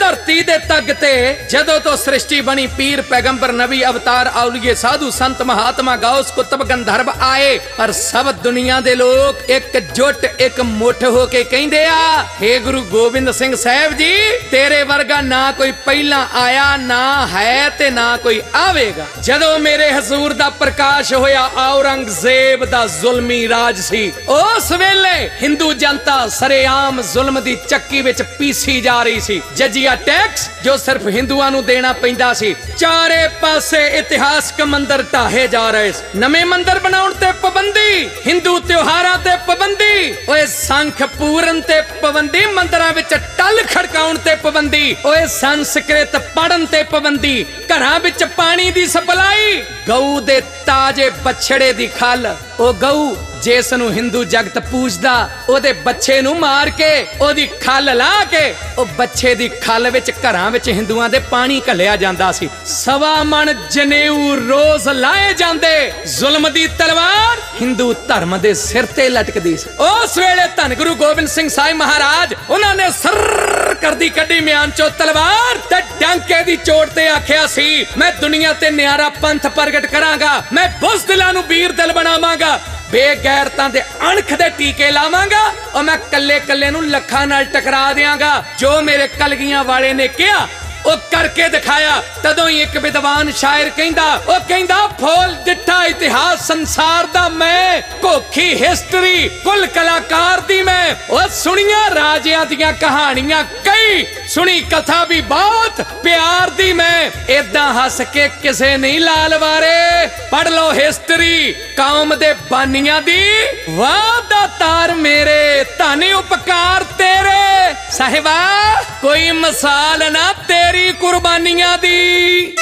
ਧਰਤੀ ਦੇ ਤੱਗ ਤੇ ਜਦੋਂ ਤੋਂ ਸ੍ਰਿਸ਼ਟੀ ਬਣੀ ਪੀਰ ਪੈਗੰਬਰ ਨਬੀ ਅਵਤਾਰ ਔਲੀਏ ਸਾਧੂ ਸੰਤ ਮਹਾਤਮਾ ਗਾਉਸ ਕੁਤਬ ਗੰਧਰਵ ਆਏ। ਪਰ ਸਭ ਦੁਨੀਆ ਦੇ ਲੋਕ ਇੱਕ ਜੁੱਟ, ਇੱਕ ਮੁੱਠ ਹੋ ਕੇ ਕਹਿੰਦੇ ਆ हे ਗੁਰੂ ਗੋਬਿੰਦ ਸਿੰਘ ਸਾਹਿਬ ਜੀ, ਤੇਰੇ ਵਰਗਾ ਨਾ ਕੋਈ ਪਹਿਲਾਂ ਆਇਆ, ਨਾ ਹੈ ਤੇ ਨਾ ਕੋਈ ਆਵੇਗਾ। ਜਦੋਂ ਮੇਰੇ ਹਜ਼ੂਰ ਦਾ ਪ੍ਰਕਾਸ਼ ਹੋਇਆ, ਔਰੰਗਜ਼ੇਬ ਦਾ ਜ਼ੁਲਮੀ ਰਾਜ ਸੀ। ਉਸ ਵੇਲੇ ਹਿੰਦੂ ਜਨਤਾ ਸਰੇਆਮ ਜ਼ੁਲਮ ਦੀ ਚੱਕੀ ਵਿੱਚ ਪੀਸੀ ਜਾ ਰਹੀ ਸੀ। ਜਜੀਆ ਟੈਕਸ ਜੋ ਸਿਰਫ ਹਿੰਦੂਆਂ ਨੂੰ ਦੇਣਾ ਪੈਂਦਾ ਸੀ। ਚਾਰੇ ਪਾਸੇ ਇਤਿਹਾਸਕ ਮੰਦਰ ਢਾਹੇ ਜਾ ਰਹੇ ਨਵੇਂ ਮੰਦਰ ਬਣਾਉਣ ਤੇ ਪਾਬੰਦੀ, ਹਿੰਦੂ ਤਿਉਹਾਰਾਂ ਤੇ ਪਾਬੰਦੀ, ਓਏ ਸੰਖ ਪੂਰਨ ਤੇ ਪਾਬੰਦੀ, ਮੰਦਰਾਂ ਵਿੱਚ ਟਲ ਖੜਕਾਉਣ ਤੇ ਪਾਬੰਦੀ, ਓਏ ਸੰਸਕ੍ਰਿਤ ਪੜਨ ਤੇ ਪਾਬੰਦੀ, ਘਰਾਂ ਵਿੱਚ ਪਾਣੀ ਦੀ ਸਪਲਾਈ, ਗਊ ਦੇ ਤਾਜੇ ਬਛੜੇ ਦੀ ਖਲ ਉਹ ਗਊ ਜਿਸ ਨੂੰ ਹਿੰਦੂ ਜਗਤ ਪੂਜਦਾ, ਉਹਦੇ ਬੱਚੇ ਨੂੰ ਮਾਰ ਕੇ, ਉਹਦੀ ਖਲ ਲਾ ਕੇ, ਉਹ ਬੱਚੇ ਦੀ ਖਲ ਵਿੱਚ ਘਰਾਂ ਵਿੱਚ ਹਿੰਦੂਆਂ ਦੇ ਪਾਣੀ ਘੱਲਿਆ ਜਾਂਦਾ ਸੀ। ਸਵਾ ਮਣ ਜਨੇਊ ਰੋਜ਼ ਲਾਏ ਜਾਂਦੇ। ਜ਼ੁਲਮ ਦੀ ਤਲਵਾਰ ਹਿੰਦੂ ਧਰਮ ਦੇ ਸਿਰ ਤੇ ਲਟਕਦੀ ਸੀ। ਉਸ ਵੇਲੇ ਧੰਨ ਗੁਰੂ ਗੋਬਿੰਦ ਸਿੰਘ ਸਾਹਿਬ ਮਹਾਰਾਜ, ਉਹਨਾਂ ਨੇ ਸਰ ਕਰਦੀ ਕੱਢੀ ਮਿਆਨ ਚੋਂ ਤਲਵਾਰ ਤੇ ਡਾਂਕੇ ਦੀ ਚੋਟ ਤੇ ਆਖਿਆ ਸੀ, ਮੈਂ ਦੁਨੀਆ ਤੇ ਨਿਆਰਾ ਪੰਥ ਪ੍ਰਗਟ ਕਰਾਂਗਾ, ਮੈਂ ਬੁਜ਼ਦਿਲਾਂ ਨੂੰ ਵੀਰ ਦਿਲ ਬਣਾਵਾਂਗਾ। ਬੇਗੈਰਤਾਂ ਦੇ ਅਣਖ ਦੇ ਟੀਕੇ ਲਾਵਾਂਗਾ ਉਹ ਮੈਂ ਕੱਲੇ ਕੱਲੇ ਨੂੰ ਲੱਖਾਂ ਨਾਲ ਟਕਰਾ ਦਿਆਂਗਾ। ਜੋ ਮੇਰੇ ਕਲਗੀਆਂ ਵਾਲੇ ਨੇ ਕਿਹਾ, ਉਹ ਕਰਕੇ ਦਿਖਾਇਆ। ਤਦੋਂ ਹੀ ਇੱਕ ਵਿਦਵਾਨ ਸ਼ਾਇਰ ਕਹਿੰਦਾ, ਉਹ ਕਹਿੰਦਾ, ਫੋਲ ਡਿੱਠਾ ਇਤਿਹਾਸ ਸੰਸਾਰ ਦਾ ਮੈਂ ਕੋਖੀ ਹਿਸਟਰੀ ਕੁੱਲ ਕਲਾਕਾਰ ਦੀ ਮੈਂ। ਉਹ ਸੁਣੀਆਂ ਰਾਜਿਆਂ ਦੀਆਂ ਕਹਾਣੀਆਂ, ਕਈ ਸੁਣੀ ਕਥਾ ਵੀ ਬਹੁਤ ਪਿਆਰ ਦੀ ਮੈਂ। ਇਦਾਂ ਹੱਸ ਕੇ ਕਿਸੇ ਨਹੀਂ ਲਾਲ ਵਾਰੇ। ਪੜ ਲਓ ਹਿਸਟਰੀ ਕੌਮ ਦੇ ਬਾਨੀਆਂ ਦੀ ਵਾਹ ਦਾ ਤਾਰ ਮੇਰੇ, ਧੰਨ ਉਪਕਾਰ ਤੇਰੇ। ਸਾਹਿਬਾ, ਕੋਈ ਮਿਸਾਲ ਨਾ ਤੇਰੀ ਕੁਰਬਾਨੀਆਂ ਦੀ।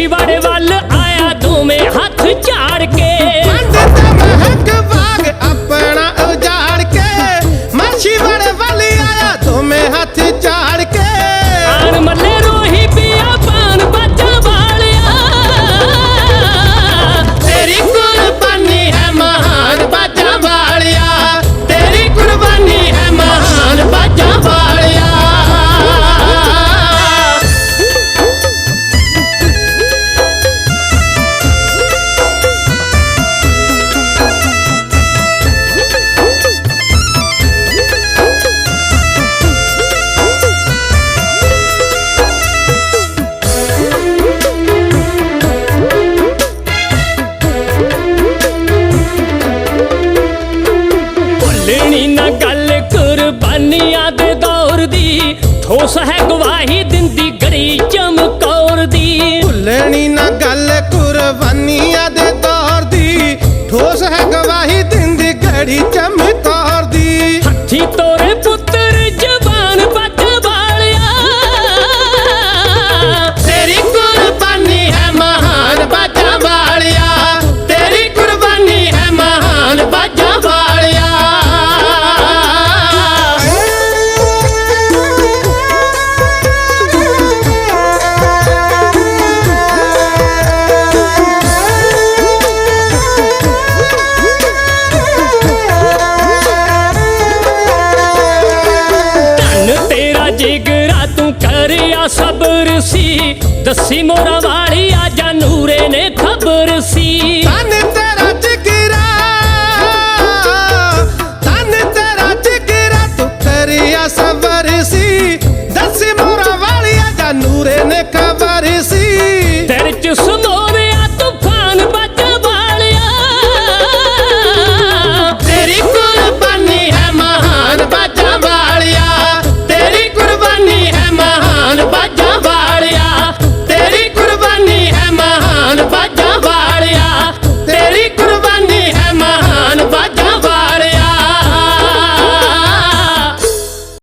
ਪਿਛਵਾੜੇ ਵੱਲ ਆਇਆ ਦੋਵੇਂ ਹੱਥ ਚਾ। ਠੋਸ ਹੈ ਗਵਾਹੀ ਦਿੰਦੀ ਗੜੀ ਚਮਕੌਰ ਦੱਸੀ ਮੋਰਾ ਵਾਲੀ ਆ ਨੂਰੇ ਨੇ ਖਬਰ ਸੀ।